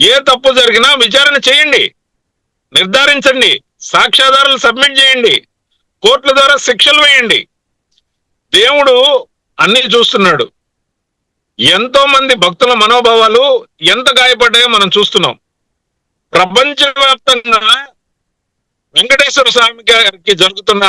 ఏ తప్పు జరిగినా విచారణ చేయండి. నిర్ధారించండి. సాక్ష్యాధారాలు సబ్మిట్ చేయండి. కోర్టుల ద్వారా శిక్షలు వేయండి. దేవుడు అన్ని చూస్తున్నాడు. ఎంతో మంది భక్తుల మనోభావాలు ఎంత గాయపడ్డాయో మనం చూస్తున్నాం. ప్రపంచవ్యాప్తంగా వెంకటేశ్వర స్వామి గారికి జరుగుతున్న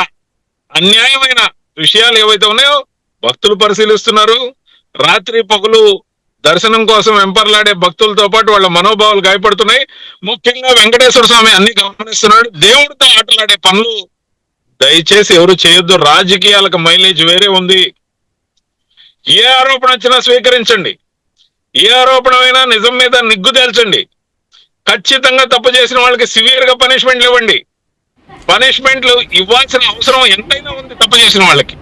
అన్యాయమైన విషయాలు ఏవైతే ఉన్నాయో భక్తులు పరిశీలిస్తున్నారు. రాత్రి పగులు దర్శనం కోసం వెంపర్లాడే భక్తులతో పాటు వాళ్ళ మనోభావాలు గాయపడుతున్నాయి. ముఖ్యంగా వెంకటేశ్వర స్వామి అన్ని గమనిస్తున్నాడు. దేవుడితో ఆటలాడే పనులు దయచేసి ఎవరు చేయొద్దు. రాజకీయాలకు మైలేజ్ వేరే ఉంది. ఏ ఆరోపణ వచ్చినా స్వీకరించండి. ఏ ఆరోపణ అయినా నిజం మీద నిగ్గు తేల్చండి. ఖచ్చితంగా తప్పు చేసిన వాళ్ళకి సివియర్గా పనిష్మెంట్లు ఇవ్వండి. పనిష్మెంట్లు ఇవ్వాల్సిన అవసరం ఎంతైనా ఉంది తప్పు చేసిన వాళ్ళకి.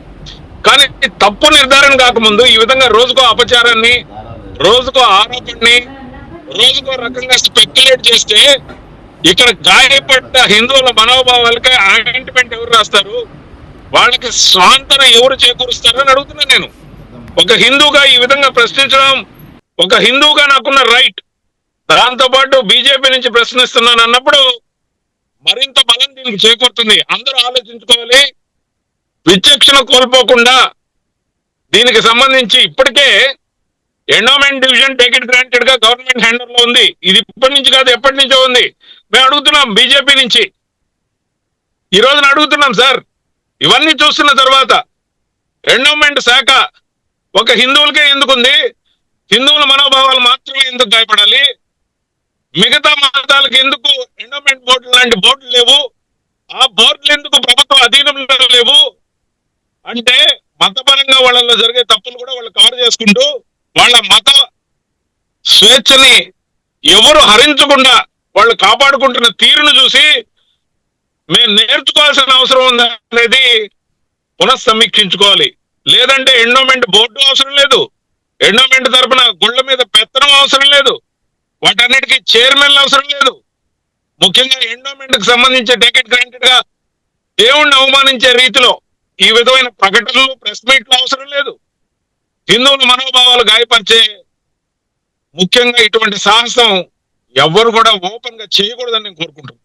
కానీ తప్పు నిర్ధారణ కాకముందు ఈ విధంగా రోజుకో అపచారాన్ని రోజుకో ఆరోపణని రోజుకో రకంగా స్పెక్యులేట్ చేస్తే ఇక్కడ గాయపడ్డ హిందువుల మనోభావాలకి ఆయింట్మెంట్ ఎవరు రాస్తారు? వాళ్ళకి స్వాంతన ఎవరు చేకూరుస్తారు అని అడుగుతున్నాను నేను. ఒక హిందూగా ఈ విధంగా ప్రశ్నించడం ఒక హిందూగా నాకున్న రైట్ దాంతో పాటు బీజేపీ నుంచి ప్రశ్నిస్తున్నాను అన్నప్పుడు మరింత బలం దీనికి చేకూరుతుంది. అందరూ ఆలోచించుకోవాలి. విచక్షణ కోల్పోకుండా దీనికి సంబంధించి ఇప్పటికే ఎండోమెంట్ డివిజన్ టేక్ ఇట్ గ్రాంటెడ్గా గవర్నమెంట్ హ్యాండర్లో ఉంది. ఇది ఇప్పటి నుంచి కాదు ఎప్పటి నుంచో ఉంది. మేము అడుగుతున్నాం బీజేపీ నుంచి. ఈ రోజున అడుగుతున్నాం సార్. ఇవన్నీ చూస్తున్న తర్వాత ఎండోమెంట్ శాఖ ఒక హిందువులకే ఎందుకుంది హిందువుల మనోభావాలు మాత్రమే ఎందుకు గాయపడాలి? మిగతా మతాలకు ఎందుకు ఎండోమెంట్ బోర్డు లాంటి బోర్డులు లేవు? ఆ బోర్డులు ఎందుకు ప్రభుత్వ అధీనంలో లేవు? అంటే మతపరంగా వాళ్ళలో జరిగే తప్పులు కూడా వాళ్ళు కవర్ చేసుకుంటూ వాళ్ళ మత స్వేచ్ఛని ఎవరు హరించకుండా వాళ్ళు కాపాడుకుంటున్న తీరును చూసి మేము నేర్చుకోవాల్సిన అవసరం ఉంది అనేది పునఃసమీక్షించుకోవాలి. లేదంటే ఎండోమెంట్ బోర్డు అవసరం లేదు. ఎండోమెంట్ తరపున గుళ్ళ మీద పెత్తనం అవసరం లేదు. వాటన్నిటికీ చైర్మన్ అవసరం లేదు. ముఖ్యంగా ఎండోమెంట్కి సంబంధించి టికెట్ గ్రాంటెడ్గా దేవుణ్ణి అవమానించే రీతిలో ఈ విధమైన ప్రకటనలు ప్రెస్ మీట్లు అవసరం లేదు. హిందువుల మనోభావాలు గాయపరిచే ముఖ్యంగా ఇటువంటి సాహసం ఎవ్వరు కూడా ఓపెన్గా చేయకూడదని నేను కోరుకుంటున్నాను.